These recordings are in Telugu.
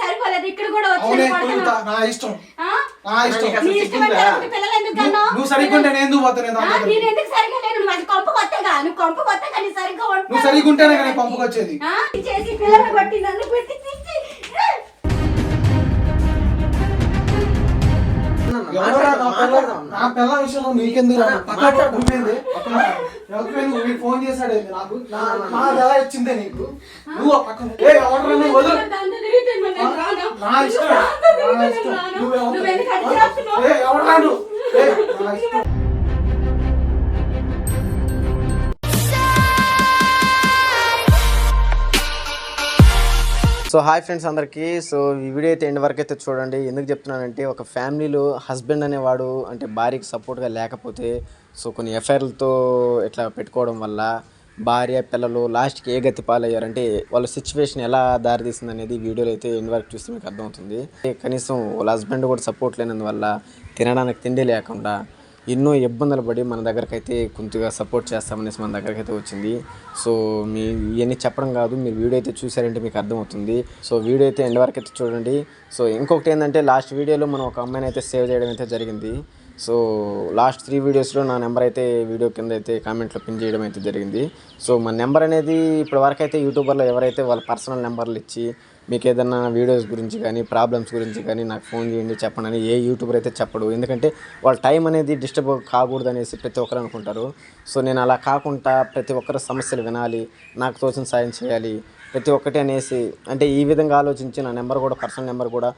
సరిపోలేదు. ఇక్కడ కూడా. నా ఇష్టం? నా నువ్వు- నేను ఎందుకు నేను ఎందుకు సరిగ్గా లేను? నువ్వు అది కొంప కొత్తగా. నువ్వు కొంప కొత్తగా నీ సరిగ్గా. నువ్వు? చేసి పిల్లల్ని కొట్టి నన్ను పెట్టి నా పిల్ల? విషయంలో నీకెందుకు నువ్వు ఫోన్ చేశాడేంది నాకు. నా ఎలా ఇచ్చిందే నీకు? నువ్వు ఆ పక్కన ఏ నువ్వు? వదులు. నా ఇష్టం. నా ఇష్టం. నువ్వే ఎవడరా నువ్వు? సో హాయ్ ఫ్రెండ్స్ అందరికీ. సో ఈ వీడియో అయితే ఎండ్ వరకు అయితే చూడండి. ఎందుకు చెప్తున్నానంటే ఒక ఫ్యామిలీలో హస్బెండ్ అనేవాడు అంటే భార్యకి సపోర్ట్గా లేకపోతే సో కొన్ని ఎఫ్ఐఆర్లతో ఇట్లా పెట్టుకోవడం వల్ల భార్య పిల్లలు లాస్ట్కి ఏ గతి పాలయ్యారంటే వాళ్ళ సిచ్యువేషన్ ఎలా దారితీసింది అనేది వీడియోలో అయితే ఎండ్ వరకు చూస్తే మీకు అర్థమవుతుంది. కనీసం వాళ్ళ హస్బెండ్ కూడా సపోర్ట్ లేనందువల్ల తినడానికి తిండి లేకుండా ఎన్నో ఇబ్బందులు పడి మన దగ్గరకు అయితే కొంచెంగా సపోర్ట్ చేస్తామనేసి మన దగ్గరకు అయితే వచ్చింది. సో మీ ఇవన్నీ చెప్పడం కాదు మీరు వీడియో అయితే చూసారంటే మీకు అర్థమవుతుంది. సో వీడియో అయితే ఎండ్ వరకు అయితే చూడండి. సో ఇంకొకటి ఏంటంటే లాస్ట్ వీడియోలో మనం ఒక అమ్మాయిని అయితే సేవ్ చేయడం అయితే జరిగింది. సో లాస్ట్ త్రీ వీడియోస్లో నా నెంబర్ అయితే వీడియో కింద అయితే కామెంట్లో పిన్ చేయడం అయితే జరిగింది. సో మన నెంబర్ అనేది ఇప్పటి వరకు అయితే యూట్యూబర్లో ఎవరైతే వాళ్ళ పర్సనల్ నెంబర్లు ఇచ్చి మీకు ఏదన్నా వీడియోస్ గురించి కానీ ప్రాబ్లమ్స్ గురించి కానీ నాకు ఫోన్ చేయండి చెప్పండి అని ఏ యూట్యూబర్ అయితే చెప్పడు. ఎందుకంటే వాళ్ళ టైం అనేది డిస్టర్బ్ కాకూడదు అనేసి ప్రతి ఒక్కరు అనుకుంటారు. సో నేను అలా కాకుండా ప్రతి ఒక్కరి సమస్యలు వినాలి నాకు తోచిన సాయం చేయాలి ప్రతి ఒక్కటి అనేసి అంటే ఈ విధంగా ఆలోచించి నా నెంబర్ కూడా పర్సనల్ నెంబర్ కూడా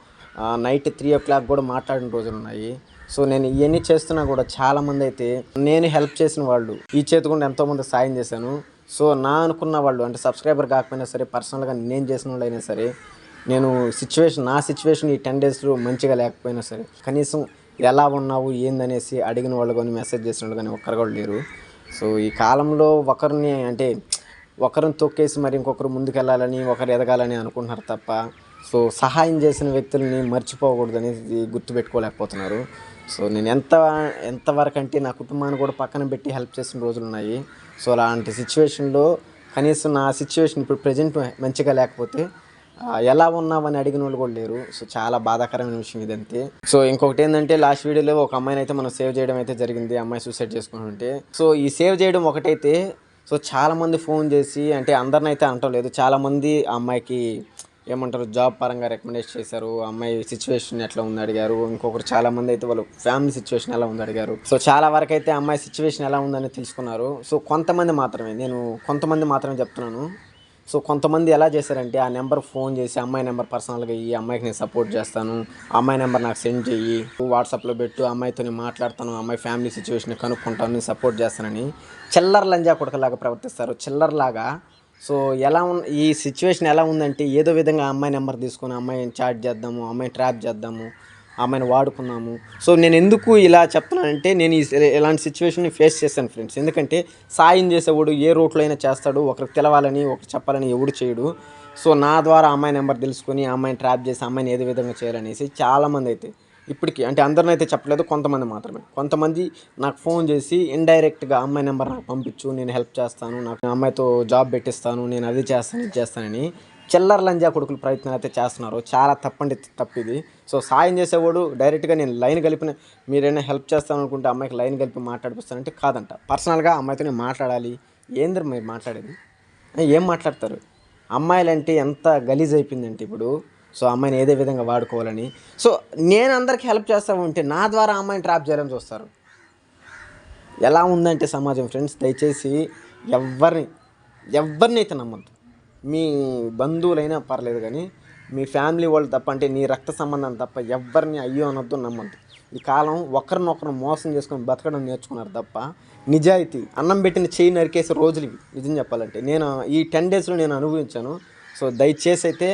నైట్ త్రీ ఓ క్లాక్ కూడా మాట్లాడిన రోజులు ఉన్నాయి. సో నేను ఇవన్నీ చేస్తున్నా కూడా చాలామంది అయితే నేను హెల్ప్ చేసిన వాళ్ళు ఈ చేతికుండా ఎంతోమంది సాయం చేశాను. సో నా అనుకున్న వాళ్ళు అంటే సబ్స్క్రైబర్ కాకపోయినా సరే పర్సనల్గా నేను చేసిన వాళ్ళు అయినా సరే నేను సిచ్యువేషన్ నా సిచ్యువేషన్ ఈ టెన్ డేస్లో మంచిగా లేకపోయినా సరే కనీసం ఎలా ఉన్నావు ఏందనేసి అడిగిన వాళ్ళు కానీ మెసేజ్ చేసిన వాళ్ళు కానీ ఒక్కరు కూడా లేరు. సో ఈ కాలంలో ఒకరిని అంటే ఒకరిని తొక్కేసి మరి ఇంకొకరు ముందుకెళ్ళాలని ఒకరు ఎదగాలని అనుకుంటున్నారు తప్ప సో సహాయం చేసిన వ్యక్తుల్ని మర్చిపోకూడదు అనేది గుర్తుపెట్టుకోలేకపోతున్నారు. సో నేను ఎంత ఎంతవరకు అంటే నా కుటుంబాన్ని కూడా పక్కన పెట్టి హెల్ప్ చేసిన రోజులు ఉన్నాయి. సో అలాంటి సిచ్యువేషన్లో కనీసం నా సిచ్యువేషన్ ఇప్పుడు ప్రజెంట్ మంచిగా లేకపోతే ఎలా ఉన్నామని అడిగిన వాళ్ళు కూడా లేరు. సో చాలా బాధాకరమైన విషయం ఇదంతే. సో ఇంకొకటి ఏంటంటే లాస్ట్ వీడియోలో ఒక అమ్మాయిని అయితే మనం సేవ్ చేయడం అయితే జరిగింది. అమ్మాయి సూసైడ్ చేసుకుంటుంటే. సో ఈ సేవ్ చేయడం ఒకటైతే సో చాలామంది ఫోన్ చేసి అంటే అందరిని అయితే అనటం లేదు చాలామంది ఆ అమ్మాయికి ఏమంటారు జాబ్ పరంగా రికమెండేషన్ చేశారు అమ్మాయి సిచ్యువేషన్ ఎట్లా ఉంది అడిగారు ఇంకొకరు చాలా మంది అయితే వాళ్ళు ఫ్యామిలీ సిచ్యువేషన్ ఎలా ఉంది అడిగారు. సో చాలా వరకు అయితే అమ్మాయి సిచ్యువేషన్ ఎలా ఉందని తెలుసుకున్నారు. సో కొంతమంది మాత్రమే నేను కొంతమంది మాత్రమే చెప్తున్నాను. సో కొంతమంది ఎలా చేశారంటే ఆ నెంబర్ ఫోన్ చేసి అమ్మాయి నెంబర్ పర్సనల్గా ఈ అమ్మాయికి నేను సపోర్ట్ చేస్తాను అమ్మాయి నెంబర్ నాకు సెండ్ చెయ్యి వాట్సాప్లో పెట్టు ఆ అమ్మాయితో నేను మాట్లాడతాను అమ్మాయి ఫ్యామిలీ సిచ్యువేషన్ కనుక్కుంటాను నేను సపోర్ట్ చేస్తానని. చిల్లర లంజా కొడుకలాగా ప్రవర్తిస్తారు. చిల్లరలాగా సో ఎలా ఉన్ ఈ సిచ్యువేషన్ ఎలా ఉందంటే ఏదో విధంగా అమ్మాయి నెంబర్ తీసుకొని అమ్మాయిని చాట్ చేద్దాము అమ్మాయిని ట్రాప్ చేద్దాము ఆమెను అమ్మాయిని వాడుకున్నాము. సో నేను ఎందుకు ఇలా చెప్తున్నానంటే నేను ఈ ఇలాంటి సిచ్యువేషన్ని ఫేస్ చేశాను ఫ్రెండ్స్. ఎందుకంటే సాయం చేసేవాడు ఏ రూట్లో అయినా చేస్తాడు ఒకరికి తెలవాలని ఒకరు చెప్పాలని ఎవడు చేయడు. సో నా ద్వారా అమ్మాయి నెంబర్ తెలుసుకొని అమ్మాయిని ట్రాప్ చేసి అమ్మాయిని ఏదో విధంగా చేయాలనేసి చాలామంది అయితే ఇప్పటికీ అంటే అందరిని అయితే చెప్పలేదు కొంతమంది మాత్రమే. కొంతమంది నాకు ఫోన్ చేసి ఇండైరెక్ట్గా అమ్మాయి నెంబర్ నాకు పంపించు నేను హెల్ప్ చేస్తాను నాకు అమ్మాయితో జాబ్ పెట్టిస్తాను నేను అది చేస్తాను ఇది చేస్తానని చిల్లర లంజా కొడుకులు ప్రయత్నాలు అయితే చేస్తున్నారు. చాలా తప్పండి తప్పిది సో సాయం చేసేవాడు డైరెక్ట్గా నేను లైన్ కలిపిన మీరైనా హెల్ప్ చేస్తాను అనుకుంటే అమ్మాయికి లైన్ కలిపి మాట్లాడిపిస్తానంటే కాదంట. పర్సనల్గా అమ్మాయితో నేను మాట్లాడాలి. ఏంద్ర మీరు మాట్లాడేది? ఏం మాట్లాడతారు? అమ్మాయిలంటే ఎంత గలీజ్ అయిపోయిందంటే ఇప్పుడు సో అమ్మాయిని ఏదే విధంగా వాడుకోవాలని. సో నేను అందరికి హెల్ప్ చేస్తా ఉంటే నా ద్వారా అమ్మాయిని ట్రాప్ చేయాలని చూస్తారు. ఎలా ఉందంటే సమాజం ఫ్రెండ్స్ దయచేసి ఎవరిని ఎవరిని అయితే నమ్మద్దు. మీ బంధువులైనా పర్లేదు కానీ మీ ఫ్యామిలీ వాళ్ళు తప్ప అంటే నీ రక్త సంబంధం తప్ప ఎవరిని అయ్యో అనొద్దు నమ్మద్దు. ఈ కాలం ఒకరినొకరు మోసం చేసుకొని బతకడం నేర్చుకున్నారు తప్ప నిజాయితీ అన్నం పెట్టిన చేయి నరికేసే రోజులు ఇవి. నిజం చెప్పాలంటే నేను ఈ టెన్ డేస్లో నేను అనుభవించాను. సో దయచేసి అయితే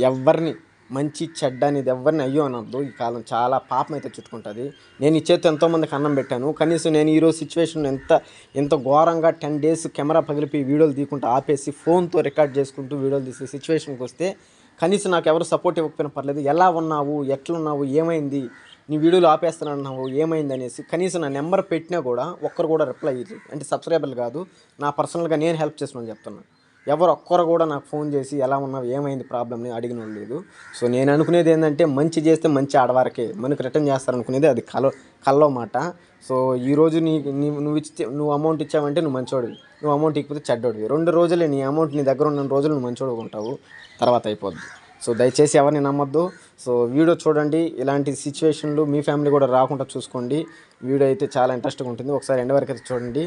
ఎవరిని మంచి చెడ్డ అనేది ఎవరిని అయ్యో అనొద్దు. ఈ కాలం చాలా పాపం అయితే చుట్టుకుంటుంది. నేను ఈ చేతి ఎంతోమందికి అన్నం పెట్టాను. కనీసం నేను ఈరోజు సిచ్యువేషన్ ఎంత ఎంత ఘోరంగా టెన్ డేస్ కెమెరా పగిలిపి వీడియోలు తీయకుండా ఆపేసి ఫోన్తో రికార్డ్ చేసుకుంటూ వీడియోలు తీసే సిచ్యువేషన్కి వస్తే కనీసం నాకు ఎవరు సపోర్ట్ ఇవ్వకపోయినా పర్లేదు. ఎలా ఉన్నావు? ఎట్లున్నావు? ఏమైంది? నీ వీడియోలు ఆపేస్తానన్నావు. ఏమైంది అనేసి కనీసం నా నెంబర్ పెట్టినా కూడా ఒక్కరు కూడా రిప్లై ఇయ్యలేదు అంటే సబ్స్క్రైబర్లు కాదు. నా పర్సనల్గా నేను హెల్ప్ చేస్తున్నాను చెప్తున్నాను ఎవరు ఒక్కరు కూడా నాకు ఫోన్ చేసి ఎలా ఉన్నావు ఏమైంది ప్రాబ్లమ్ని అడిగిన లేదు. సో నేను అనుకునేది ఏంటంటే మంచి చేస్తే మంచి ఆడవారికే మనకు రిటర్న్ చేస్తారనుకునేది అది కల కల్లో మాట. సో ఈ రోజు నీ నీ- నువ్వు ఇచ్చే నువ్వు అమౌంట్ ఇచ్చావంటే నువ్వు మంచోడివి నువ్వు అమౌంట్ ఇకపోతే చెడ్డోడివి. రెండు రోజులే నీ అమౌంట్ నీ దగ్గర ఉన్న రోజులు నువ్వు మంచోడు ఉంటావు. తర్వాత అయిపోద్ది. సో దయచేసి ఎవరిని నమ్మొద్దు. సో వీడియో చూడండి. ఇలాంటి సిచ్యువేషన్లు మీ ఫ్యామిలీ కూడా రాకుండా చూసుకోండి. వీడియో అయితే చాలా ఇంట్రెస్ట్గా ఉంటుంది. ఒకసారి ఎండ్ వరకు అయితే చూడండి.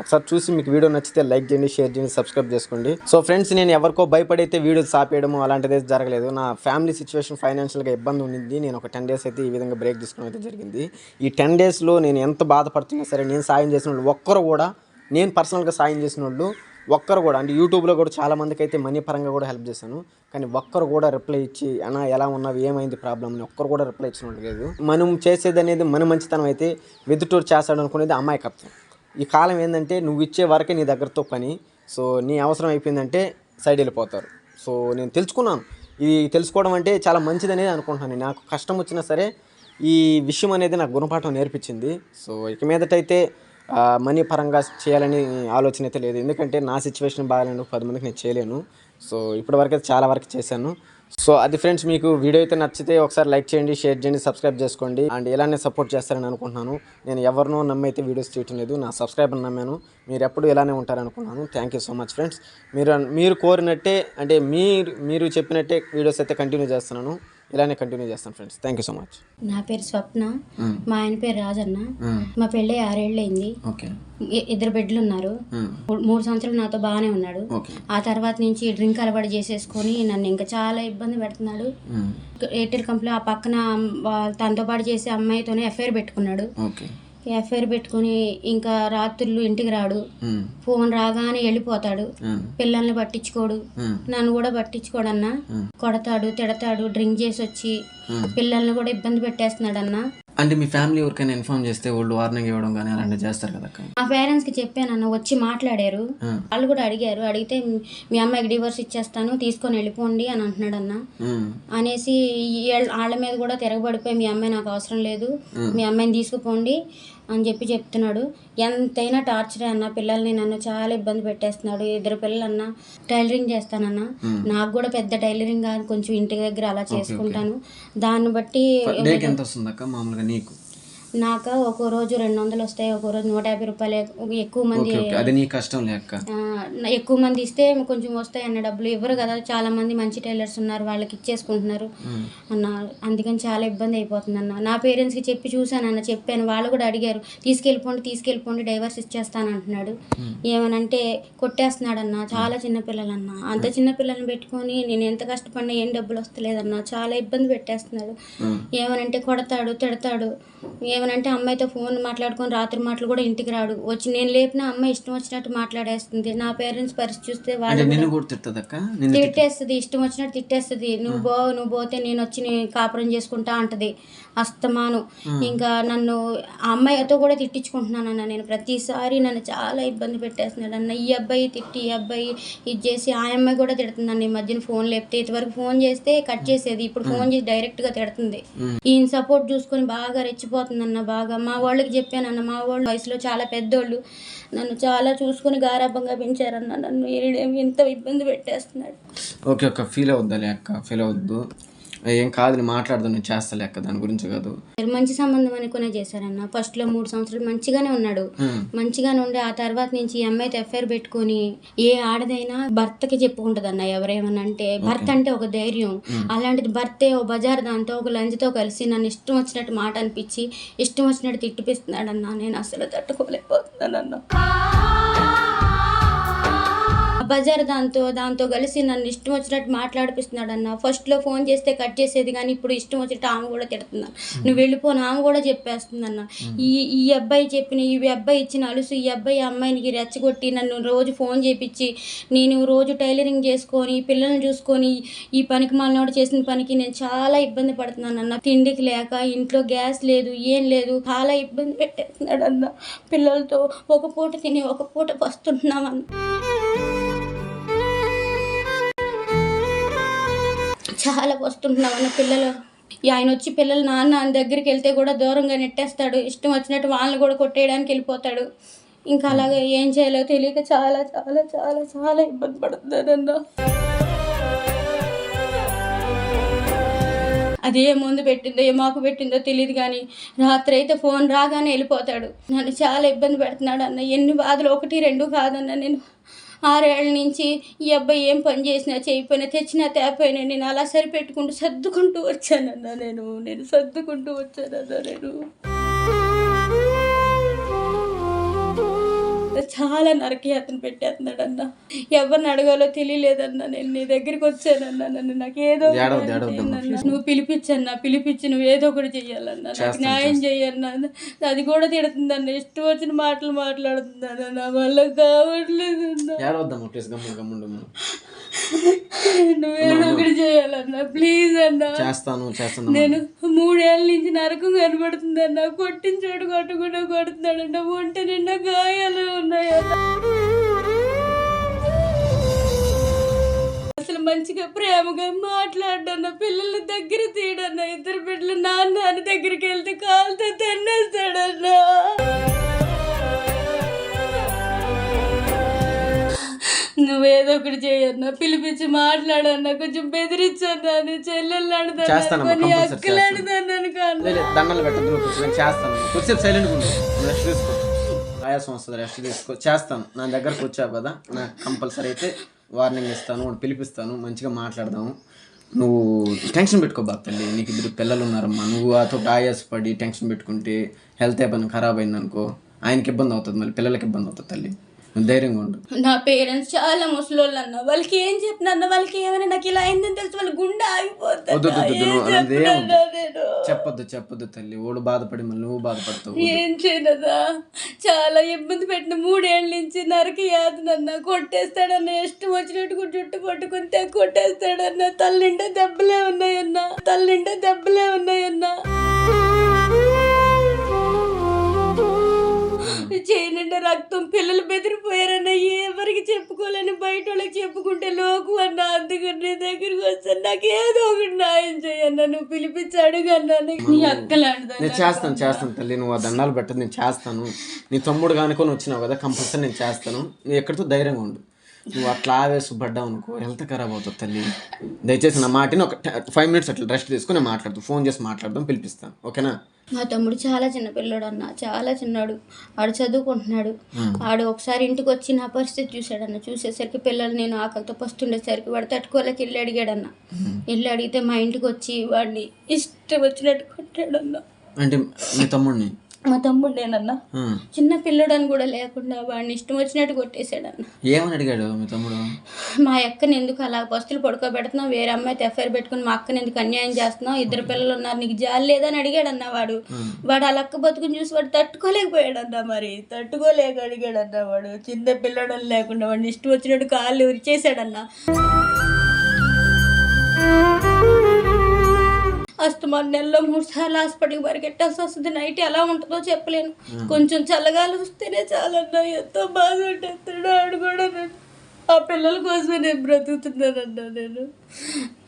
ఒకసారి చూసి మీకు వీడియో నచ్చితే లైక్ చేయండి షేర్ చేయండి సబ్స్క్రైబ్ చేసుకోండి. సో ఫ్రెండ్స్ నేను ఎవరికో భయపడైతే వీడియోస్ ఆపేయడము అలాంటిది అయితే జరగలేదు. నా ఫ్యామిలీ సిచ్యువేషన్ ఫైనాన్షియల్గా ఇబ్బంది ఉండింది. నేను ఒక టెన్ డేస్ అయితే ఈ విధంగా బ్రేక్ తీసుకోవడం అయితే జరిగింది. ఈ టెన్ డేస్లో నేను ఎంత బాధపడుతున్నా సరే నేను సాయం చేసిన వాళ్ళు ఒక్కరు కూడా నేను పర్సనల్గా సాయం చేసిన వాళ్ళు ఒక్కరు కూడా అంటే యూట్యూబ్లో కూడా చాలా మందికి అయితే మనీ పరంగా కూడా హెల్ప్ చేశాను. కానీ ఒక్కరు కూడా రిప్లై ఇచ్చి అన్న ఎలా ఉన్నావు? ఏమైంది ప్రాబ్లం అని ఒక్కరు కూడా రిప్లై ఇచ్చినట్టు లేదు. మనం చేసేది అనేది మన మంచితనం అయితే వెదుటూరు చేస్తాడు అనుకునేది అమాయకత్వం ఈ కాలం ఏంటంటే నువ్వు ఇచ్చే వరకే నీ దగ్గరతో పని. సో నీ అవసరం అయిపోయిందంటే సైడ్ వెళ్ళిపోతారు. సో నేను తెలుసుకున్నాను. ఇది తెలుసుకోవడం అంటే చాలా మంచిది అనేది అనుకుంటున్నాను. నాకు కష్టం వచ్చినా సరే ఈ విషయం అనేది నాకు గుణపాఠం నేర్పించింది. సో ఇక మీదటైతే మనీ పరంగా చేయాలని ఆలోచన అయితే లేదు. ఎందుకంటే నా సిచ్యువేషన్ బాగాలేను పది మందికి నేను చేయలేను. సో ఇప్పటి వరకు అయితే చాలా వరకు చేశాను. సో అది ఫ్రెండ్స్ మీకు వీడియో అయితే నచ్చితే ఒకసారి లైక్ చేయండి షేర్ చేయండి సబ్స్క్రైబ్ చేసుకోండి. అండ్ ఇలానే సపోర్ట్ చేస్తారని అనుకుంటున్నాను. నేను ఎవరినో నమ్మి అయితే వీడియోస్ చేయటం లేదు. నా సబ్స్క్రైబర్ నమ్మాను. మీరు ఎప్పుడు ఇలానే ఉంటారనుకున్నాను. Thank you so much friends మీరు మీరు కోరినట్టే అంటే మీరు మీరు చెప్పినట్టే వీడియోస్ అయితే కంటిన్యూ చేస్తున్నాను. ఇలానే కంటిన్యూ చేస్తాను friends thank you so much నా పేరు స్వప్న. మా ఆయన పేరు రాజన్న. మా పెళ్ళి ఆరేళ్ళయింది. ఓకే ఇ- ఇద్దరు బిడ్డలు ఉన్నారు మూ- మూడు సంవత్సరాలు నాతో బాగానే ఉన్నాడు. ఆ తర్వాత నుంచి డ్రింక్ అలవాటు చేసేసుకొని నన్ను ఇంకా చాలా ఇబ్బంది పెడుతున్నాడు. ఎయిర్టెల్ కంపెనీ ఆ పక్కన తనతో పాటు చేసే అమ్మాయితోనే ఎఫ్ఐఆర్ పెట్టుకున్నాడు. ఎఫ్ఐఆర్ పెట్టుకుని ఇంకా రాత్రులు ఇంటికి రాడు. ఫోన్ రాగానే వెళ్ళిపోతాడు. పిల్లల్ని పట్టించుకోడు. నన్ను కూడా పట్టించుకోడన్నా. కొడతాడు తిడతాడు డ్రింక్ చేసి వచ్చి పిల్లల్ని కూడా ఇబ్బంది పెట్టేస్తున్నాడన్నా. అంటే మీ ఫ్యామిలీ ఎవరికైనా ఇన్ఫార్మ్ చేస్తే వాళ్ళు వార్నింగ్ ఇవ్వడం కానీ అలాంటివి చేస్తారు కదా మా పేరెంట్స్కి చెప్పానన్న వచ్చి మాట్లాడారు. వాళ్ళు కూడా అడిగారు. అడిగితే మీ అమ్మాయికి డివోర్స్ ఇచ్చేస్తాను తీసుకొని వెళ్ళిపోండి అని అంటున్నాడన్న. ఉమ్. అనేసి వాళ్ళ మీద కూడా తిరగబడిపోయి మీ అమ్మాయి నాకు అవసరం లేదు. మీ అమ్మాయిని తీసుకుపోండి. అని చెప్పి చెప్తున్నాడు. ఎంతైనా టార్చర్ అన్న పిల్లల్ని నన్ను చాలా ఇబ్బంది పెట్టేస్తున్నాడు. ఇద్దరు పిల్లలన్నా టైలరింగ్ చేస్తానన్నా. నాకు కూడా పెద్ద టైలరింగ్ కొంచెం ఇంటి దగ్గర అలా చేసుకుంటాను. దాన్ని బట్టి ఎంత వస్తుంది అక్క మామూలుగా నీకు? నాకు ఒక్కో రోజు రెండు వందలు వస్తాయి ఒక్కో రోజు నూట యాభై రూపాయలు ఎక్- ఎక్కువ మంది అది నీ కష్టం లేక ఎక్కువ మంది ఇస్తే కొంచెం వస్తాయి అన్న డబ్బులు ఇవ్వరు కదా. చాలా మంది మంచి టైలర్స్ ఉన్నారు వాళ్ళకి ఇచ్చేసుకుంటున్నారు అన్న. అందుకని చాలా ఇబ్బంది అయిపోతుంది అన్న. నా పేరెంట్స్కి చెప్పి చూశాను అన్న చెప్పాను. వాళ్ళు కూడా అడిగారు తీసుకెళ్ళిపోండి తీసుకెళ్ళిపోండి డైవర్స్ ఇచ్చేస్తాను అంటున్నాడు. ఏమనంటే కొట్టేస్తున్నాడు అన్న చాలా చిన్న పిల్లలన్న. అంత చిన్న పిల్లల్ని పెట్టుకొని నేను ఎంత కష్టపడినా ఏం డబ్బులు వస్తలేదన్న. చాలా ఇబ్బంది పెట్టేస్తున్నాడు. ఏమనంటే కొడతాడు తిడతాడు. ఏమనంటే అమ్మాయితో ఫోన్ మాట్లాడుకొని రాత్రి మాటలు కూడా ఇంటికి రాడు. వచ్చి నేను లేపిన అమ్మాయి ఇష్టం వచ్చినట్టు మాట్లాడేస్తుంది. నా పేరెంట్స్ పరిస్థితి చూస్తే వాళ్ళు తిట్టేస్తుంది ఇష్టం వచ్చినట్టు తిట్టేస్తుంది. నువ్వు బో నువ్వు పోతే నేను వచ్చి కాపురం చేసుకుంటా అంటది. అస్తమాను. ఇంకా నన్ను అమ్మాయితో కూడా తిట్టించుకుంటున్నాను అన్న నేను. ప్రతిసారి నన్ను చాలా ఇబ్బంది పెట్టేస్తున్నాడు అన్న. ఈ అబ్బాయి తిట్టి ఈ అబ్బాయి ఇది చేసి ఆ అమ్మాయి కూడా తిడుతుంది అన్న. ఈ మధ్యన ఫోన్ లేపితే ఇదివరకు ఫోన్ చేస్తే కట్ చేసేది. ఇప్పుడు ఫోన్ చేసి డైరెక్ట్గా తిడుతుంది ఈయన సపోర్ట్ చూసుకొని బాగా రెచ్చిపోతుంది అన్న బాగా మా వాళ్ళకి చెప్పానన్న మా వాళ్ళు వయసులో చాలా పెద్దోళ్ళు. నన్ను చాలా చూసుకొని గారాభంగా పెంచారన్న. నన్ను ఎంత ఇబ్బంది పెట్టేస్తున్నాడు. ఓకే అక్క ఫీల్ అవుద్దాలే అక్క ఫీల్ అవుద్దు. ఏం కాదు నేను మాట్లాడదాం నేను చేస్తాలే అక్క దాని గురించి కాదు. మంచి సంబంధం అనుకునే చేశారన్న. ఫస్ట్లో మూడు సంవత్సరాలు మంచిగానే ఉన్నాడు. మంచిగానే ఉండి ఆ తర్వాత నుంచి ఈ అమ్మాయితో ఎఫ్ఐఆర్ పెట్టుకొని ఏ ఆడదైనా భర్తకి చెప్పుకుంటది అన్న ఎవరేమన్నా అంటే భర్త అంటే ఒక ధైర్యం. అలాంటిది భర్తే ఓ బజార్ దాంతో ఒక లంచ్తో కలిసి నన్ను ఇష్టం వచ్చినట్టు మాట అనిపించి ఇష్టం వచ్చినట్టు తిట్టిపిస్తున్నాడన్న. నేను అసలు తట్టుకోలేకపోతున్నానన్న. బజార్ దాంతో దాంతో కలిసి నన్ను ఇష్టం వచ్చినట్టు మాట్లాడిపిస్తున్నాడు అన్న ఫస్ట్లో ఫోన్ చేస్తే కట్ చేసేది కానీ ఇప్పుడు ఇష్టం వచ్చినట్టు ఆమె కూడా తిడుతున్నాను నువ్వు వెళ్ళిపోను ఆమె కూడా చెప్పేస్తుంది అన్న ఈ ఈ అబ్బాయి చెప్పిన ఈ అబ్బాయి ఇచ్చిన అలుసు ఈ అబ్బాయి అమ్మాయినికి రెచ్చగొట్టి నన్ను రోజు ఫోన్ చేపించి నేను రోజు టైలరింగ్ చేసుకొని పిల్లల్ని చూసుకొని ఈ పనికి మాలినోడు చేసిన పనికి నేను చాలా ఇబ్బంది పడుతున్నాను అన్న తిండికి లేక ఇంట్లో గ్యాస్ లేదు ఏం లేదు చాలా ఇబ్బంది పెట్టేస్తున్నాడు అన్న పిల్లలతో. ఒక పూట తిని ఒక పూట వస్తున్నామన్న చాలా వస్తున్నామన్న పిల్లలు. ఆయన వచ్చి పిల్లలు నాన్న ఆయన దగ్గరికి వెళ్తే కూడా దూరంగా నెట్టేస్తాడు. ఇష్టం వచ్చినట్టు వాళ్ళని కూడా కొట్టేయడానికి వెళ్ళిపోతాడు. ఇంకా అలాగే ఏం చేయాలో తెలియక చాలా చాలా చాలా చాలా ఇబ్బంది పడుతున్నానన్నా అది ఏ ముందు పెట్టిందో ఏ మాకు పెట్టిందో తెలియదు కానీ రాత్రి అయితే ఫోన్ రాగానే వెళ్ళిపోతాడు. నన్ను చాలా ఇబ్బంది పెడుతున్నాడు అన్న. ఎన్ని బాధలు ఒకటి రెండు కాదన్న నేను. ఆరేళ్ళ నుంచి ఈ అబ్బాయి ఏం పని చేసినా చేయకపోయినా తెచ్చినా తేపోయినా నేను అలా సరిపెట్టుకుంటూ సర్దుకుంటూ వచ్చానన్నా నేను. నేను సర్దుకుంటూ వచ్చానన్నా నేను. చాలా నరకయాతన పెట్టేస్తున్నాడు అన్న ఎవరిని అడగాలో తెలియలేదన్న. నేను నీ దగ్గరికి వచ్చానన్న. నన్ను నాకు ఏదో. నువ్వు పిలిపించన్నా పిలిపించి నువ్వు ఏదో ఒకటి చెయ్యాలన్నా. నాకు న్యాయం చెయ్యన్నా. అది కూడా తిడుతుందన్న. ఇష్టం వచ్చిన మాటలు మాట్లాడుతుందన్న. నా వల్ల కావట్లేదన్న. ఏడవద్దమ్మా ప్లీజ్. గమ్ముడు గమ్ముడు నువ్వు ఏదో ఒకటి చేయాలన్నా ప్లీజ్ అన్నా. చేస్తాను చేస్తాను నేను మూడేళ్ళ నుంచి నరకం కనబడుతుందన్న. కొట్టిన చోటు కొట్టకుండా కొడుతున్నాడన్న. ఒంటి నిండా గాయాలు ఉన్నాయన్న అసలు మంచిగా ప్రేమగా మాట్లాడన్న పిల్లల్ని దగ్గర తీయడన్న ఇద్దరు బిడ్డలు నాన్న అని దగ్గరికి వెళ్తే కాలుతో తెన్నేస్తాడన్న. నువ్వేదో ఒకటి చేయన్నా పిలిపించి మాట్లాడన్నా కొంచెం బెదిరించన్నా నీ చెల్లెళ్ళు అడుగుతాను కొన్ని అక్కలు. అడుగుతాను లేదు, దండలు చేస్తాను. తీసుకో ఆయాసం వస్తుంది. రెస్ట్ తీసుకో చేస్తాను. నా దగ్గరకు వచ్చావు కదా నాకు కంపల్సరీ అయితే వార్నింగ్ ఇస్తాను పిలిపిస్తాను మంచిగా మాట్లాడదాము. నువ్వు టెన్షన్ పెట్టుకోబాకు తల్లి. నీకు ఇద్దరు పిల్లలు ఉన్నారమ్మా. నువ్వు అతో ఆయాసపడి టెన్షన్ పెట్టుకుంటే హెల్త్ ఏమైనా ఖరాబ్ అయిందనుకో ఆయనకి ఇబ్బంది అవుతుంది మళ్ళీ పిల్లలకి ఇబ్బంది అవుతుంది తల్లి. ధైర్యంగా ఉండు. నా పేరెంట్స్ చాలా ముసలోళ్ళు అన్న. వాళ్ళకి ఏం చెప్పిన వాళ్ళకి ఏమైనా నాకు ఇలా అయిందని తెలిసి వాళ్ళ గుండె ఆగిపోతుంది. చెప్పొద్దు చెప్పొద్దు తల్లి. ఓడు బాధపడి మళ్ళీ నువ్వు బాధపడతావు. ఏం చేయనదా? చాలా ఇబ్బంది పెట్టిన మూడేళ్ళ నుంచి నరక యాతనన్న కొట్టేస్తాడన్న ఇష్టం వచ్చినట్టు జుట్టు పట్టుకుని తెగ కొట్టేస్తాడన్న. తల్లింటే దెబ్బలే ఉన్నాయన్న. తల్లింటే దెబ్బలే ఉన్నాయన్న. చేయనంటే రక్తం పిల్లలు బెదిరిపోయారన్న ఎవరికి చెప్పుకోలేని బయట వాళ్ళకి చెప్పుకుంటే లోకు అన్న అందుకని నీ దగ్గరికి వస్తాను నాకు ఏదో ఒకటి న్యాయం చేయన్న నువ్వు పిలిపించి అడుగన్నా నీకు నీ నేను చేస్తాను చేస్తాను తల్లి నువ్వు ఆ దండాలు పెట్టదు నేను చేస్తాను. నీ తమ్ముడు కానుకొని వచ్చినావు కదా కంపల్సరీ నేను చేస్తాను. నువ్వు ఎక్కడితో ధైర్యంగా ఉండు. నువ్వు అట్లా ఆవేశపడ్డావు అనుకో హెల్త్ ఖరాబ్ అవుతుంది తల్లి. దయచేసి నా మాటిని ఒక ఫైవ్ మినిట్స్ అట్లా రెస్ట్ తీసుకుని నేను మాట్లాడుతాను ఫోన్ చేసి మాట్లాడదాం పిలిపిస్తాను. ఓకేనా? మా తమ్ముడు చాలా చిన్న పిల్లడు అన్న చాలా చిన్నాడు. ఆడు చదువుకుంటున్నాడు. ఆడు ఒకసారి ఇంటికి వచ్చి నా పరిస్థితి చూశాడన్న. చూసేసరికి పిల్లలు నేను ఆకలితో పస్తుండేసరికి వాడు తట్టుకోలేక వెళ్ళి అడిగాడన్న. వెళ్ళి అడిగితే మా ఇంటికి వచ్చి వాడిని ఇష్టం వచ్చినట్టు కొట్టాడన్న. అంటే మీ తమ్ముడిని? మా తమ్ముడు నేనన్న. చిన్న పిల్లడని కూడా లేకుండా వాడిని ఇష్టం వచ్చినట్టు కొట్టేశాడన్న. ఏమని అడిగాడు మీ తమ్ముడు? మా అక్కని ఎందుకు అలా పస్తులు పడుకోబెడుతున్నావు? వేరే అమ్మాయితో ఎఫ్ఐఆర్ పెట్టుకుని మా అక్కని ఎందుకు అన్యాయం చేస్తున్నావు? ఇద్దరు పిల్లలు ఉన్నారు నీకు జాలి లేదని అడిగాడన్న వాడు. వాడు ఆ లక్క బతుకుని చూసి వాడు తట్టుకోలేకపోయాడన్న మరి. తట్టుకోలేక అడిగాడన్న వాడు. చిన్న పిల్లడు లేకుండా వాడిని ఇష్టం వచ్చినట్టు కాళ్ళు ఉరిచేసాడన్న అస్తమాన్ నెలలో మూడు సార్లు హాస్పిటల్కి పరిగెట్టాల్సి వస్తుంది నైట్ ఎలా ఉంటుందో చెప్పలేను. కొంచెం చల్లగాలి వస్తేనే చాలన్నా ఎంతో బాధ ఉంటుంది ఆడు కూడా నన్ను. ఆ పిల్లల కోసమే నేను బ్రతుకుతున్నానన్నా నేను.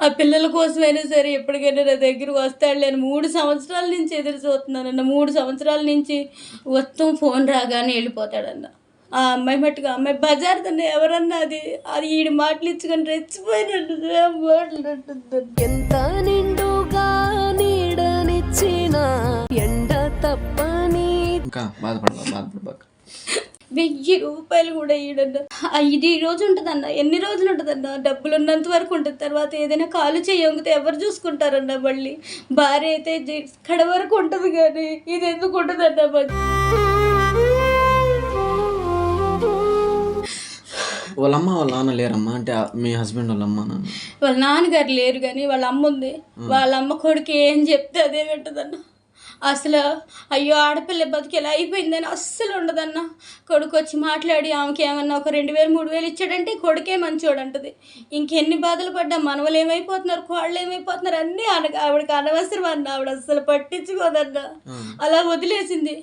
ఆ పిల్లల కోసమైనా సరే ఎప్పటికైనా నా దగ్గరకు వస్తాడు. నేను మూడు సంవత్సరాల నుంచి ఎదురు చూస్తున్నానన్న. మూడు సంవత్సరాల నుంచి మొత్తం ఫోన్ రాగానే వెళ్ళిపోతాడన్న. ఆ అమ్మాయి మట్టుకు ఆ అమ్మాయి బజార్ తన ఎవరన్నా అది అది ఈడి మాటలు ఇచ్చుకొని రెచ్చిపోయినట్టు మాట్లాడుతుంది. ఎంత ఎండ తప్పని ఇంకా బాధపడబా బాధపడబాక వెయ్యి రూపాయలు కూడా ఇయ్యడన్న. ఇది ఈ రోజు ఉంటుందన్న ఎన్ని రోజులు ఉంటుందన్న? డబ్బులు ఉన్నంత వరకు ఉంటుంది. తర్వాత ఏదైనా కాలు చేయొంగితే ఎవరు చూసుకుంటారన్న మళ్ళీ? భార్య అయితే ఇక్కడ వరకు ఉంటుంది కానీ ఇది ఎందుకు ఉంటుందన్న వాళ్ళ అమ్మ వాళ్ళ నాన్న లేరమ్మా? అంటే మీ హస్బెండ్ వాళ్ళ అమ్మ నాన్న. వాళ్ళ నాన్నగారు లేరు కానీ వాళ్ళ అమ్మ ఉంది. వాళ్ళ అమ్మ కొడుకు ఏం చెప్తే అదే వింటదన్న. అసలు అయ్యో ఆడపిల్ల బతికి ఎలా అయిపోయిందని అస్సలు ఉండదన్న. కొడుకు వచ్చి మాట్లాడి ఆమెకి ఏమన్నా ఒక రెండు వేలు మూడు వేలు ఇచ్చాడంటే కొడుకే మంచోడు అంటది ఇంకెన్ని బాధలు పడ్డా మనవలు ఏమైపోతున్నారు కోళ్ళు ఏమైపోతున్నారు అన్నీ ఆవిడకి అనవసరం అన్న. ఆవిడ అస్సలు పట్టించుకోదన్న. అలా వదిలేసింది.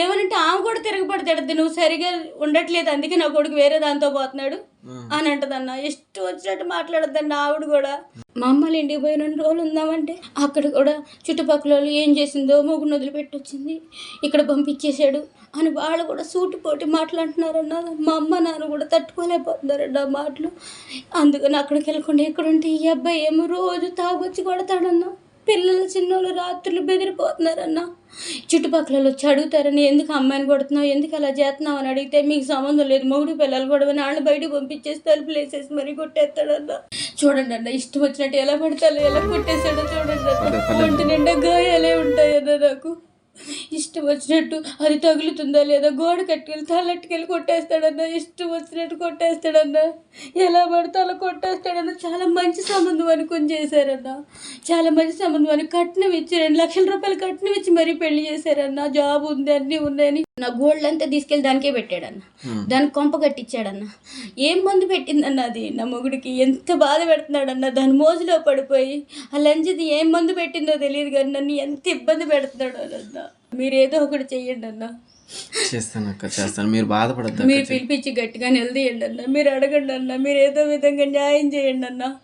ఏమనంటే ఆమె కూడా తిరగబడతాడు నువ్వు సరిగా ఉండట్లేదు అందుకే నా కొడుకు వేరే దాంతో పోతున్నాడు. అని అంటదన్న. ఇష్టం వచ్చినట్టు మాట్లాడద్దండి ఆవిడ కూడా. మా అమ్మలు ఇంటికి పోయి రెండు రోజులు ఉందామంటే అక్కడ కూడా చుట్టుపక్కల వాళ్ళు ఏం చేసిందో మూగు వదిలిపెట్టి వచ్చింది ఇక్కడ పంపించేశాడు అని వాళ్ళు కూడా సూటి పోటీ మాట్లాడుతున్నారన్న. మా అమ్మ నాన్న కూడా తట్టుకోలేకపోతున్నారండి ఆ మాటలు. అందుకని అక్కడికి వెళ్ళకుండా ఇక్కడ ఉంటే ఈ అబ్బాయి ఏమో రోజు తాగొచ్చి కొడతాడన్నా. పిల్లలు చిన్నోళ్ళు రాత్రులు బెదిరిపోతున్నారన్న. చుట్టుపక్కల వచ్చి అడుగుతారని ఎందుకు అమ్మాయిని కొడుతున్నావు? ఎందుకు అలా చేస్తున్నావు? అని అడిగితే మీకు సంబంధం లేదు. మొగుడు పిల్లలు కూడా వాళ్ళు బయటకు పంపించేసి తలుపులు వేసేసి మరీ కొట్టేస్తాడన్న. చూడండి అన్న ఇష్టం వచ్చినట్టు ఎలా పడతాలో ఎలా కొట్టేసాడో చూడండి అన్న. ఒంటి నిండా గాయాలే ఉంటాయన్న నాకు. ఇష్టం వచ్చినట్టు అది తగులుతుందా లేదా? గోడ కట్టుకెళ్ళి తలెట్టుకెళ్ళి కొట్టేస్తాడన్న? ఇష్టం వచ్చినట్టు కొట్టేస్తాడన్న? ఎలా పడితే అలా కొట్టేస్తాడన్న? చాలా మంచి సంబంధం అనుకొని చేశారన్న. చాలా మంచి సంబంధం అని కట్నం ఇచ్చి రెండు లక్షల రూపాయలు కట్నం ఇచ్చి మరీ పెళ్ళి చేశారన్న. జాబ్ ఉంది అన్నీ ఉన్నాయని నా గోల్డ్ అంతా తీసుకెళ్ళి దానికే పెట్టాడన్న. దానికి కొంప కట్టించాడన్న. ఏం మందు పెట్టిందన్న అది? నా మొగుడికి ఎంత బాధ పెడుతున్నాడన్న? దాని మోజులో పడిపోయి ఆ లంచిది ఏం మందు పెట్టిందో తెలియదు కానీ నన్ను ఎంత ఇబ్బంది పెడుతున్నాడో అన్న మీరు ఏదో ఒకటి చెయ్యండి అన్న. చేస్తాను అక్క చేస్తాను. మీరు బాధపడద్దు మీరు పిలిపించి గట్టిగా నిలదీయండి అన్న. మీరు అడగండి అన్న. మీరు ఏదో విధంగా న్యాయం చేయండి అన్న.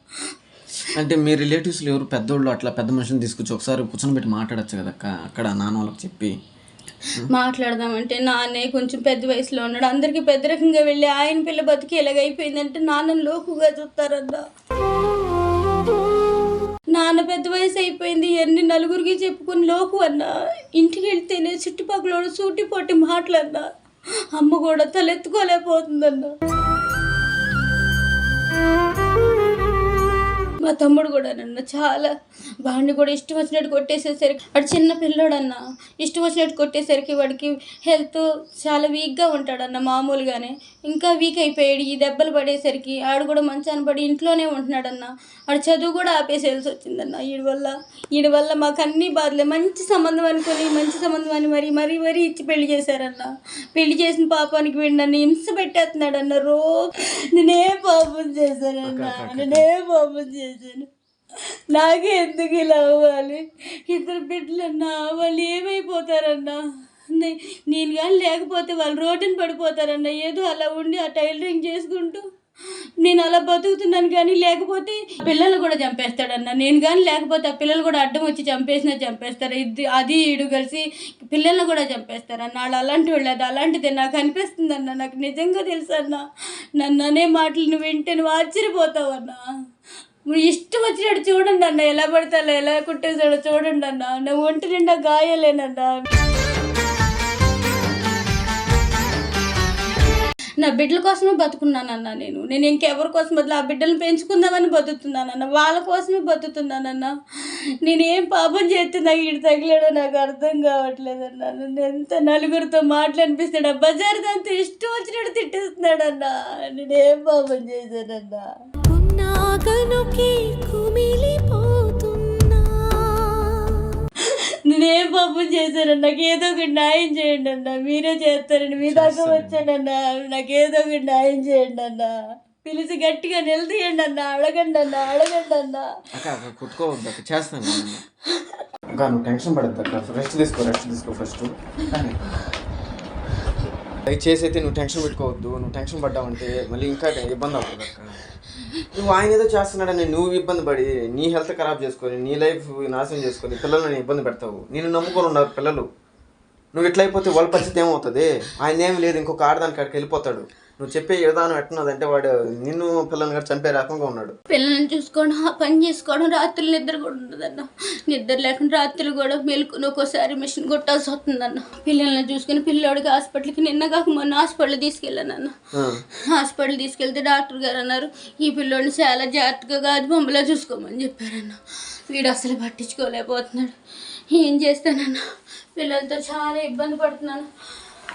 అంటే మీ రిలేటివ్స్లో ఎవరు పెద్దోళ్ళు అట్లా పెద్ద మనుషులు తీసుకొచ్చి ఒకసారి కూర్చొని పెట్టి మాట్లాడచ్చు కదా అక్క అక్కడ నాన్న వాళ్ళకి చెప్పి. మాట్లాడదామంటే నాన్నే కొంచెం పెద్ద వయసులో ఉన్నాడు. అందరికీ పెద్ద రకంగా వెళ్ళి ఆయన పిల్ల బతికి ఎలాగైపోయిందంటే నాన్నని లోకుగా చూస్తారన్న. నాన్న పెద్ద వయసు అయిపోయింది అన్ని నలుగురికి చెప్పుకుని లోకు అన్నా. ఇంటికి వెళ్తేనే చుట్టుపక్కల సూటిపోటి మాటలన్నా. అమ్మ కూడా తలెత్తుకోలేకపోతుందన్నా. మా తమ్ముడు కూడా నన్ను చాలా వాడిని కూడా ఇష్టం వచ్చినట్టు కొట్టేసేసరికి వాడు చిన్న పిల్లోడన్న ఇష్టం వచ్చినట్టు కొట్టేసరికి వాడికి హెల్త్ చాలా వీక్గా ఉంటాడన్న మామూలుగానే. ఇంకా వీక్ అయిపోయాడు ఈ దెబ్బలు పడేసరికి ఆడు కూడా మంచాన పడి ఇంట్లోనే ఉంటున్నాడన్న. ఆడు చదువు కూడా ఆపేసేయాల్సి వచ్చిందన్న. వీడి వల్ల వీడి వల్ల మాకు అన్ని బాధలే. మంచి సంబంధం అనుకొని మంచి సంబంధం అని మరి మరీ మరీ ఇచ్చి పెళ్ళి చేశారన్న. పెళ్ళి చేసిన పాపానికి వీడు నన్ను హింస పెట్టేస్తున్నాడన్న రో నేనే పాపం చేశానన్న. నేనే పాపం చేశాను. నాకే ఎందుకు ఇలా అవ్వాలి? ఇద్దరు బిడ్డలన్నా వాళ్ళు ఏమైపోతారన్నా? నేను కానీ లేకపోతే వాళ్ళు రోడ్డున పడిపోతారన్న ఏదో అలా ఉండి ఆ టైలరింగ్ చేసుకుంటూ నేను అలా బతుకుతున్నాను కానీ లేకపోతే పిల్లలు కూడా చంపేస్తాడన్న. నేను కానీ లేకపోతే ఆ పిల్లలు కూడా అడ్డం వచ్చి చంపేసినా చంపేస్తారు. ఇది అది ఇడు కలిసి పిల్లల్ని కూడా చంపేస్తారన్న. వాళ్ళు అలాంటి వాళ్ళు అది అలాంటిదే నాకు అనిపిస్తుంది అన్న నాకు నిజంగా తెలుసు నన్ను అనే మాటలు వింటే నువ్వు ఆశ్చర్యపోతావన్నా. మీరు ఇష్టం వచ్చినట్టు చూడండి అన్న ఎలా పడతాలో ఎలా కుట్టేసాడో చూడండి అన్న. నా ఒంటి నిండా గాయాలేనన్నా. నా బిడ్డల కోసమే బతుకున్నానన్న నేను. నేను ఇంకెవరి కోసం బదులు ఆ బిడ్డలను పెంచుకుందామని బతుకుతున్నానన్న. వాళ్ళ కోసమే బతుకుతున్నానన్న. నేను ఏం పాపం చేస్తే నాకు ఇటు తగిలాడో నాకు అర్థం కావట్లేదన్న. నన్ను ఎంత నలుగురితో మాట్లాడిపిస్తాడు ఆ బజార్ దాంతో ఇష్టం వచ్చినట్టు తిట్టేస్తున్నాడన్న. నేనేం పాపం చేశానన్నా. నేనేం పాపం చేశానన్న నాకు ఏదో ఒకటి న్యాయం చేయండి అన్న. మీరే చేస్తారండి మీ దాకా వచ్చానన్న. నాకు ఏదో ఒకటి న్యాయం చేయండి అన్న. పిలిచి గట్టిగా నిలదీయండి అన్న. అడగండి అన్న అడగండి అన్న. కుట్టుకోవద్దు అక్క. చేస్తాను నేను. అక్క నువ్వు టెన్షన్ పడద్దు అక్క. రెస్ట్ తీసుకో రెస్ట్ తీసుకో ఫస్ట్ దయచేసి అయితే నువ్వు టెన్షన్ పెట్టుకోవద్దు నువ్వు టెన్షన్ పడ్డావంటే మళ్ళీ ఇంకా ఇబ్బంది అవుతుంది అక్క. నువ్వు ఆయన ఏదో చేస్తున్నాడని నువ్వు ఇబ్బంది పడి నీ హెల్త్ ఖరాబ్ చేసుకొని నీ లైఫ్ నాశనం చేసుకొని పిల్లల్ని ఇబ్బంది పెడతావు. నేను నమ్ముకొని ఉన్నారు పిల్లలు. నువ్వు ఇట్లా అయిపోతే వాళ్ళ పరిస్థితి ఏమవుతుంది? ఆయన ఏం లేదు ఇంకొక ఆడదానికి అక్కడికి వెళ్ళిపోతాడు. నువ్వు చెప్పే విధానం ఎట్టున్నదంటే వాడు నిన్ను పిల్లల్ని కూడా చంపే రకంగా ఉన్నాడు. పిల్లల్ని చూసుకోవడం ఆ పని చేసుకోవడం రాత్రులు నిద్ర కూడా ఉండదన్న. నిద్ర లేకుండా రాత్రులు కూడా మెలుకుని ఒక్కోసారి మిషన్ కొట్టాల్సి వస్తుందన్న. పిల్లల్ని చూసుకుని పిల్లోడికి హాస్పిటల్కి నిన్న కాక మొన్న హాస్పిటల్ తీసుకెళ్ళానన్న. హాస్పిటల్ తీసుకెళ్తే డాక్టర్ గారు అన్నారు ఈ పిల్లోడిని చాలా జాగ్రత్తగా గాజు బొమ్మలా చూసుకోమని చెప్పారన్న. వీడు అసలు పట్టించుకోలేకపోతున్నాడు. ఏం చేస్తానన్న? పిల్లలతో చాలా ఇబ్బంది పడుతున్నాను.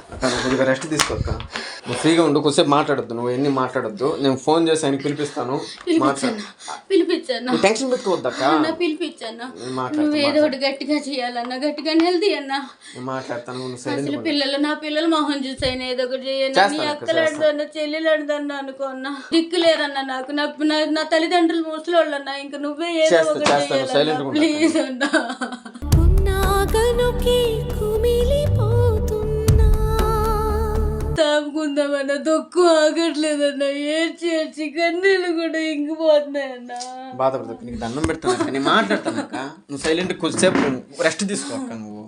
కొద్దిగా రెస్ట్ తీసుకో అక్క నువ్వు ఫ్రీగా ఉండు కొద్దిసేపు మాట్లాడొద్దు నువ్వు ఎన్ని మాట్లాడొద్దు నేను ఫోన్ చేసి ఆయనకి పిలిపిస్తాను మాట్లాడు పిలిపించాను పిలిపించాను నువ్వు టెన్షన్ పెట్టుకోవద్దు అక్క అన్న పిలిపించాను నేను మాట్లాడతా, నువ్వు ఏదో ఒకటి గట్టిగా చేయాలన్న గట్టిగా హెల్తీ అన్న. నేను మాట్లాడతాను అసలు పిల్లలు నా పిల్లలు మొహం చూసైనా ఏదో ఒకటి చేయను నీ చేస్తాను అక్క, అక్కలు అడుదన్న చెల్లెలు అడుదన్న అనుకోన్నా దిక్కులేరన్న నాకు. నా తల్లిదండ్రులు ముసలోళ్ళన్నా ఇంకా నువ్వే ఏదో ఒకటి. ప్లీజ్ అన్నా. పున్నాగనుకి కుమిలిపోతున్నా తాము ఉందామన్న దుఃఖం ఆగట్లేదన్న. ఏడ్చి ఏడ్చి కన్నీళ్ళు కూడా ఇంకిపోతున్నాయన్న. బాధపడదు నీకు దండం పెడతాను నేను మాట్లాడతాను అక్క. నువ్వు సైలెంట్ కొద్దిసేపు రెస్ట్ తీసుకో అక్క నువ్వు.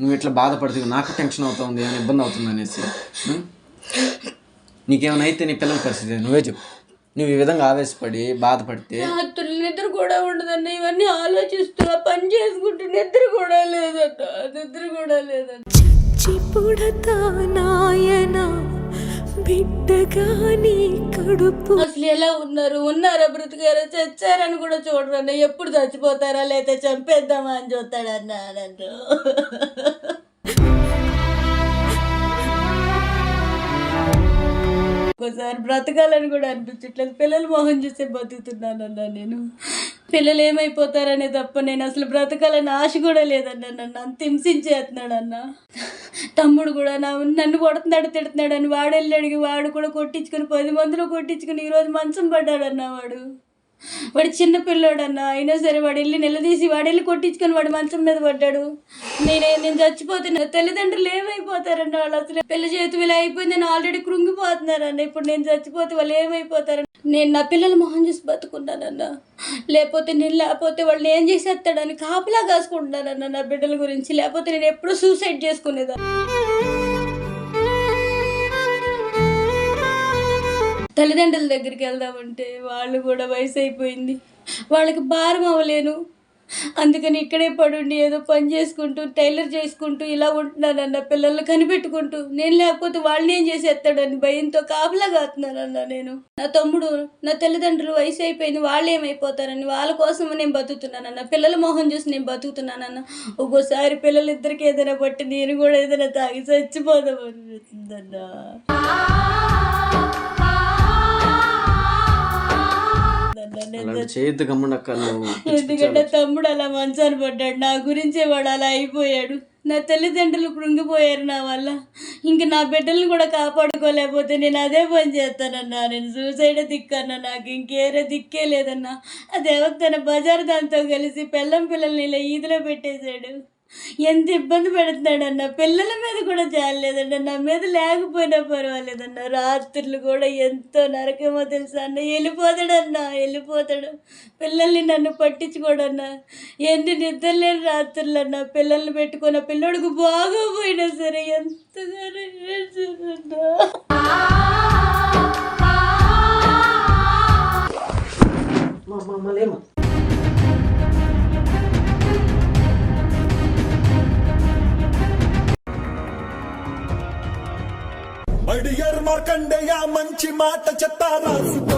నువ్వు ఇట్లా బాధపడుతూ నాకు టెన్షన్ అవుతుంది అని ఇబ్బంది అవుతుంది అనేసి? నీకేమైనా అయితే నీ పిల్లల పరిస్థితి? నువ్వే చెప్పు. నువ్వు ఈ విధంగా ఆవేశపడి బాధపడితే రాత్రులు నిద్ర కూడా ఉండదన్న. ఇవన్నీ ఆలోచిస్తూ పని చేసుకుంటూ నిద్ర కూడా లేదన్న నిద్ర కూడా లేదన్న చచ్చి పుడతా నాయన బిడ్డగా నీ కడుపు. అసలు ఎలా ఉన్నారు? ఉన్నారా బ్రతికారా చచ్చారని కూడా చూడరన్న ఎప్పుడు చచ్చిపోతారా? లేకపోతే చంపేద్దామా అని చూస్తాడన్న నన్ను ఒకసారి బ్రతకాలని కూడా అనిపించట్లేదు. పిల్లలు మొహం చూసే బతుకుతున్నానన్నా నేను. పిల్లలు ఏమైపోతారనే తప్ప నేను అసలు బ్రతకాలని ఆశ కూడా లేదన్నా నన్ను. అంత హింసించేస్తున్నాడన్న. తమ్ముడు కూడా నా నన్ను కొడుతున్నాడు తిడుతున్నాడు అని వాడు వెళ్ళి అడిగి వాడు కూడా కొట్టించుకుని పది మందిలో కొట్టించుకుని ఈరోజు మంచం పడ్డాడన్నా వాడు. వాడు చిన్న పిల్లోడన్న అయినా సరే వాడు వెళ్ళి నిలదీసి వాడు వెళ్ళి కొట్టించుకొని వాడు మంచం మీద పడ్డాడు. నేనే నేను చచ్చిపోతున్నా. తల్లిదండ్రులు ఏమైపోతారన్న? వాళ్ళు అసలు పెళ్ళి చేతి ఇలా అయిపోయింది నేను ఆల్రెడీ కృంగిపోతున్నారన్న. ఇప్పుడు నేను చచ్చిపోతే వాళ్ళు ఏమైపోతారన్న? నేను నా పిల్లల మొహం చూసి బతుకున్నానన్న. లేకపోతే నేను లేకపోతే వాళ్ళు ఏం చేసేస్తాడని కాపలా కాసుకుంటున్నానన్న నా బిడ్డల గురించి. లేకపోతే నేను ఎప్పుడూ సూసైడ్ చేసుకునేదాన్ని. తల్లిదండ్రుల దగ్గరికి వెళ్దామంటే వాళ్ళు కూడా వయసు అయిపోయింది వాళ్ళకి భారం అవ్వలేను. అందుకని ఇక్కడే పడుండి ఏదో పని చేసుకుంటూ టైలర్ చేసుకుంటూ ఇలా ఉంటున్నానన్న పిల్లల్ని కనిపెట్టుకుంటూ నేను లేకపోతే వాళ్ళని ఏం చేసేస్తాడని భయంతో కాపలా కాస్తున్నానన్న నేను. నా తమ్ముడు నా తల్లిదండ్రులు వయసు అయిపోయింది వాళ్ళు ఏమైపోతారని వాళ్ళ కోసం నేను బతుకుతున్నానన్న పిల్లల మొహం చూసి నేను బతుకుతున్నానన్న. ఒక్కోసారి పిల్లలిద్దరికి ఏదైనా బట్టి నేను కూడా ఏదైనా తాగి చచ్చిపోదామనిపిస్తుందన్నా అలాంటి చేయొద్దు గమ్మునక్క నువ్వు ఎందుకంటే తమ్ముడు అలా మంచాన పడ్డాడు. నా గురించే వాడు అలా అయిపోయాడు. నా తల్లిదండ్రులు కృంగిపోయారు నా వల్ల. ఇంక నా బిడ్డల్ని కూడా కాపాడుకోలేకపోతే నేను అదే పని చేస్తానన్నా. నేను సూసైడ్ దిక్కన్నా నాకు ఇంకేరే దిక్కే లేదన్నా. అదే తన బజార్ దాంతో కలిసి పెళ్ళం పిల్లల్ని ఇలా ఈదిలో పెట్టేశాడు. ఎంత ఇబ్బంది పెడుతున్నాడన్న. పిల్లల మీద కూడా జాలేదన్న. నా మీద లేకపోయినా పర్వాలేదన్న. రాత్రులు కూడా ఎంతో నరకమో తెలుసా అన్న. వెళ్ళిపోతాడన్న. వెళ్ళిపోతాడు. పిల్లల్ని నన్ను పట్టించుకోడన్న. ఎన్ని నిద్రలేని రాత్రులు అన్న పిల్లల్ని పెట్టుకున్న పిల్లోడికి బాగోపోయినా సరే ఎంతగానో ఏడ్చానన్నా. మడియర్ మంచి మాట చెత్త రాసుకో